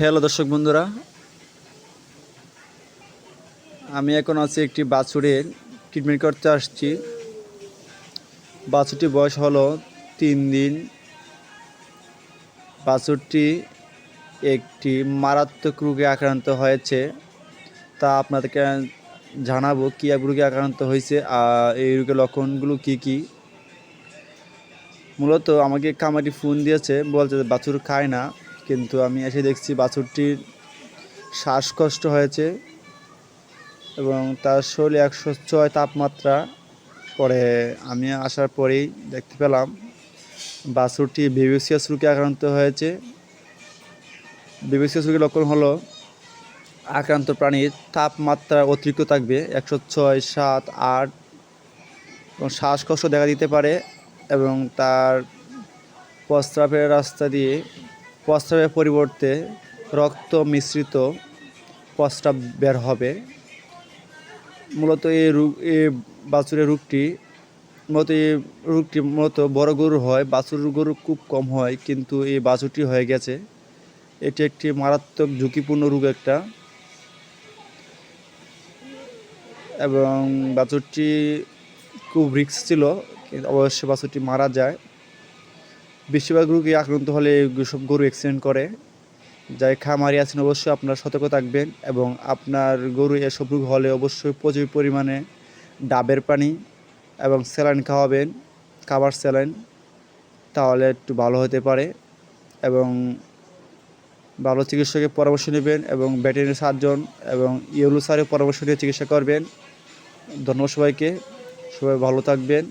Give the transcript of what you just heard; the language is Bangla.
হ্যালো দর্শক বন্ধুরা, আমি এখন আছি একটি বাছুরের ট্রিটমেন্ট করতে আসছি। বাছুরটি বয়স হলো তিন দিন। বাছুরটি একটি মারাত্মক রোগে আক্রান্ত হয়েছে। তা আপনাদেরকে জানাব কী এক রোগে আক্রান্ত হয়েছে, আর এই রোগের লক্ষণগুলো কী কী। মূলত আমাকে কামাটি ফোন দিয়েছে, বলছে বাছুর খায় না। কিন্তু আমি এসে দেখছি বাছুরটির শ্বাসকষ্ট হয়েছে এবং তার শরীরে একশো ছয় তাপমাত্রা পরে আমি আসার পরেই দেখতে পেলাম বাছুরটি বিবিসিয়াস রোগে আক্রান্ত হয়েছে। বিবিসিয়াস রোগের লক্ষণ হলো আক্রান্ত প্রাণীর তাপমাত্রা অতিরিক্ত থাকবে একশো ছয়, সাত, আট এবং শ্বাসকষ্ট দেখা দিতে পারে এবং তার প্রস্রাবের রাস্তা দিয়ে প্রস্রাবের পরিবর্তে রক্ত মিশ্রিত প্রস্রাব বের হবে। মূলত এই রোগ, এই বাছুরের রোগটি, মূলত এই রোগটি মূলত বড় গরু হয় বাছুর গরু খুব কম হয়, কিন্তু এই বাছুরটি হয়ে গেছে। এটি একটি মারাত্মক ঝুঁকিপূর্ণ রোগ একটা। এবং বাছুরটি খুব রিস্ক ছিল অবশ্যই বাছুরটি মারা যায়। বেশিরভাগ রোগী আক্রান্ত হলে সব গরু অ্যাক্সিডেন্ট করে। যাই খামারি আছেন অবশ্যই আপনার সতর্ক থাকবেন এবং আপনার গরু এসব রোগ হলে অবশ্যই প্রচুর পরিমাণে ডাবের পানি এবং স্যালাইন খাওয়াবেন, খাবার স্যালাইন, তাহলে একটু ভালো হতে পারে এবং ভালো চিকিৎসকের পরামর্শ নেবেন এবং ভেটেরিনারি সার্জন এবং ইউলো সারের পরামর্শ নিয়ে চিকিৎসা করবেন। ধন্যবাদ সবাইকে, সবাই ভালো থাকবেন।